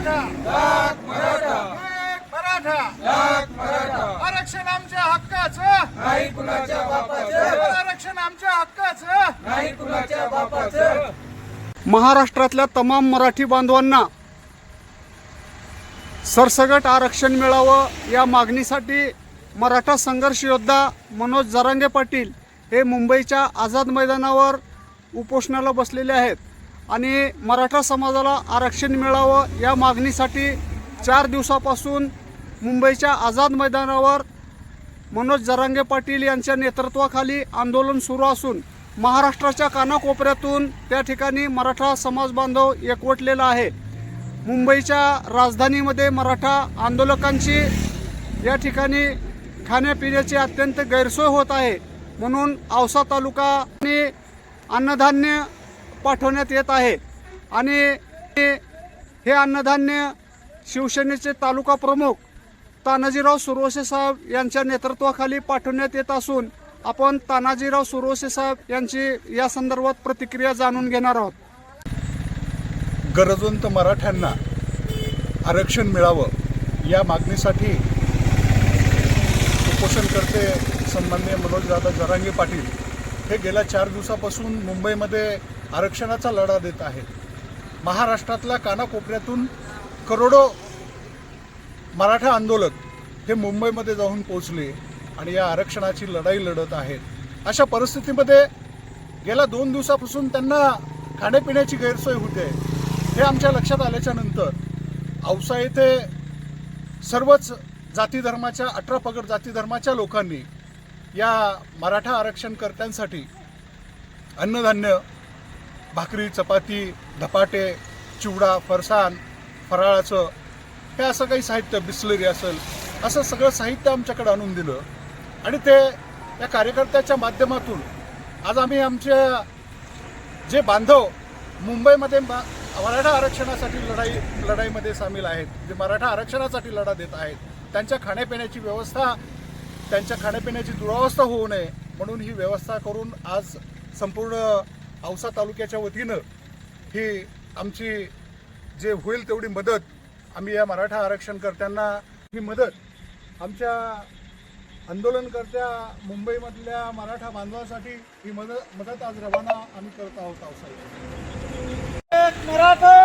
मराठा. लाख मराठा. मराठा. लाख मराठा. आरक्षण आमच्या हक्काचं. नाही कुणाच्या बापाचं. आरक्षण आमच्या हक्काचं. नाही कुणाच्या बापाचं. महाराष्ट्रातल्या तमाम मराठी बांधवांना सरसगट आरक्षण मिळावं या मागणीसाठी मराठा संघर्ष योद्धा मनोज जरांगे पाटील हे मुंबईच्या आझाद मैदानावर उपोषणाला बसलेले आहेत. आणि मराठा समाजाला आरक्षण मिळावं या मागणीसाठी चार दिवसापासून मुंबईच्या आझाद मैदानावर मनोज जरांगे पाटील यांच्या नेतृत्वाखाली आंदोलन सुरू असून महाराष्ट्राच्या कानाकोपऱ्यातून त्या ठिकाणी मराठा समाज बांधव एकवटलेला आहे. मुंबईच्या राजधानीमध्ये मराठा आंदोलकांची या ठिकाणी खाण्यापिण्याची अत्यंत गैरसोय होत आहे. म्हणून औसा तालुका आणि अन्नधान्य पाठवण्यात येत आहे. आणि हे अन्नधान्य शिवसेनेचे तालुका प्रमुख तानाजीराव सुरवसे साहेब यांच्या नेतृत्वाखाली पाठवण्यात येत असून आपण तानाजीराव सुरवसे साहेब यांची या संदर्भात प्रतिक्रिया जाणून घेणार आहोत. गरजवंत मराठ्यांना आरक्षण मिळावं या मागणीसाठी उपोषणकर्ते सन्माननीय मनोजदादा जरांगे पाटील. हे गेल्या चार दिवसापासून मुंबईमध्ये आरक्षणाचा लढा देत आहेत. महाराष्ट्रातल्या कानाकोपऱ्यातून करोडो मराठा आंदोलक हे मुंबईमध्ये जाऊन पोहोचले आणि या आरक्षणाची लढाई लढत आहेत. अशा परिस्थितीमध्ये गेल्या दोन दिवसापासून त्यांना खाण्यापिण्याची गैरसोय होते. हे आमच्या लक्षात आल्याच्यानंतर औसा येथे सर्वच जाती धर्माच्या अठरा पगड जाती धर्माच्या लोकांनी या मराठा आरक्षणकर्त्यांसाठी अन्नधान्य भाकरी चपाती धपाटे चिवडा फरसाण फराळाचं हे असं काही साहित्य बिस्लरी असेल असं सगळं साहित्य आमच्याकडे आणून दिलं. आणि ते या कार्यकर्त्याच्या माध्यमातून आज आम्ही आमच्या जे बांधव मुंबईमध्ये मा- मराठा आरक्षणासाठी लढाई लढाईमध्ये सामील आहेत जे मराठा आरक्षणासाठी लढा देत आहेत त्यांच्या खाण्यापिण्याची व्यवस्था त्यांच्या खाण्यापिण्याची दुरावस्था होऊ नये म्हणून ही व्यवस्था करून आज संपूर्ण औसा तालुक्याच्या वतीनं ही आमची जे होईल तेवढी मदत आम्ही या मराठा आरक्षणकर्त्यांना ही मदत आमच्या आंदोलनकर्त्या मुंबईमधल्या मराठा बांधवांसाठी ही मदत मदत आज रवाना आम्ही करत आहोत औसा मराठा